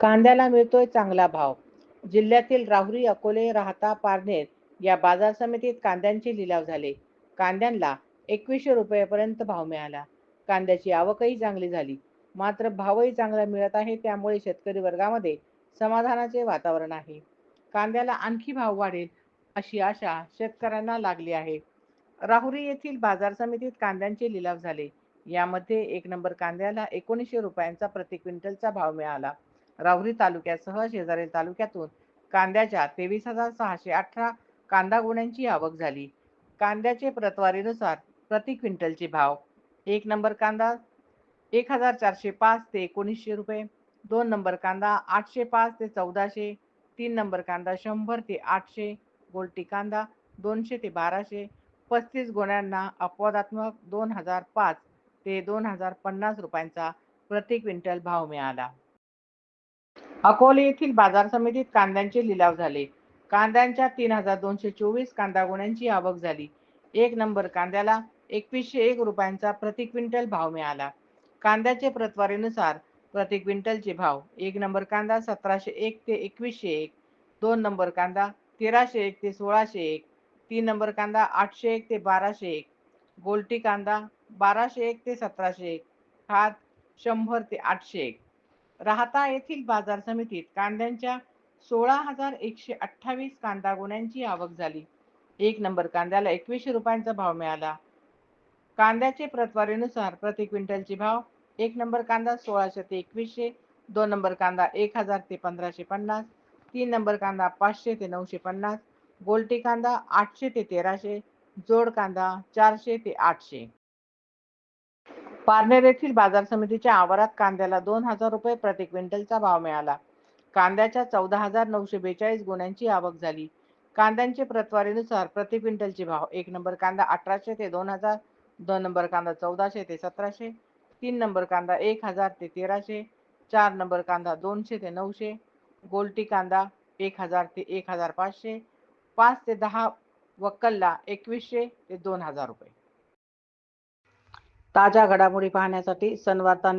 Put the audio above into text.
कांद्याला मिळतोय चांगला भाव. जिल्ह्यातील राहुरी अकोले राहता पारनेर या बाजार समितीत कांद्यांचे लिलाव झाले. कांद्यांना एकवीसशे रुपयेपर्यंत भाव मिळाला. कांद्याची आवकही चांगली झाली. मात्र भावही चांगला मिळत आहे त्यामुळे शेतकरी वर्गामध्ये समाधानाचे वातावरण आहे. कांद्याला आणखी भाव वाढेल अशी आशा शेतकऱ्यांना लागली आहे. राहुरी येथील बाजार समितीत कांद्यांचे लिलाव झाले. यामध्ये एक नंबर कांद्याला एकोणीसशे रुपयांचा प्रति क्विंटलचा भाव मिळाला. राहुरी तालुक्यासह शेजारील तालुक्यातून कांद्याच्या तेवीस हजार सहाशे अठरा कांदा गुण्यांची आवक झाली. कांद्याचे प्रतवारीनुसार प्रति क्विंटलचे भाव एक नंबर कांदा एक हजार चारशे पाच ते एकोणीसशे रुपये दोन नंबर कांदा आठशे पाच ते चौदाशे तीन नंबर कांदा शंभर ते आठशे गोल्टी कांदा दोनशे ते बाराशे पस्तीस गोण्यांना अपवादात्मक दोन हजार पाच ते दोन हजार पन्नास रुपयांचा प्रति क्विंटल भाव मिळाला. अकोले येथील बाजार समितीत कांद्यांचे लिलाव झाले. कांद्यांच्या तीन हजार दोनशे चोवीस कांदा गुण्यांची आवक झाली. एक नंबर कांद्याला एकवीसशे एक रुपयांचा प्रति क्विंटल भाव मिळाला. कांद्याचे प्रतवारीनुसार प्रति क्विंटलचे भाव एक नंबर कांदा सतराशे एक ते एकवीसशे एक दोन नंबर कांदा तेराशे एक ते सोळाशे एक तीन नंबर कांदा आठशे एक ते बाराशे एक गोल्टी कांदा बाराशे एक ते सतराशे एक हात शंभर ते आठशे एक. राहता येथील बाजार समितीत कांद्यांच्या सोळा हजार एकशे अठ्ठावीस कांदा गुण्यांची आवक झाली. एक नंबर कांद्याला एकवीसशे रुपयांचा भाव मिळाला. कांद्याचे प्रतवारीनुसार प्रति क्विंटलचे भाव एक नंबर कांदा सोळाशे ते एकवीसशे दोन नंबर कांदा एक हजार ते पंधराशे पन्नास तीन नंबर कांदा पाचशे ते नऊशे पन्नास गोलटी कांदा आठशे ते तेराशे जोड कांदा चारशे ते आठशे. पारनेर येथील बाजार समितीच्या आवारात कांद्याला दोन हजार रुपये प्रति क्विंटलचा भाव मिळाला. कांद्याच्या चौदा हजार नऊशे बेचाळीस गुण्यांची आवक झाली. कांद्यांचे प्रतवारीनुसार प्रति क्विंटलचे भाव एक नंबर कांदा अठराशे ते दोन हजार दोन नंबर कांदा चौदाशे ते सतराशे तीन नंबर कांदा एक हजार ते तेराशे चार नंबर कांदा दोनशे ते नऊशे गोल्टी कांदा एक हजार ते एक हजार पाचशे पाच ते दहा वक्कलला एकवीसशे ते दोन हजार रुपये. ताज्या घडामोडी पाहण्यासाठी सनवार्ता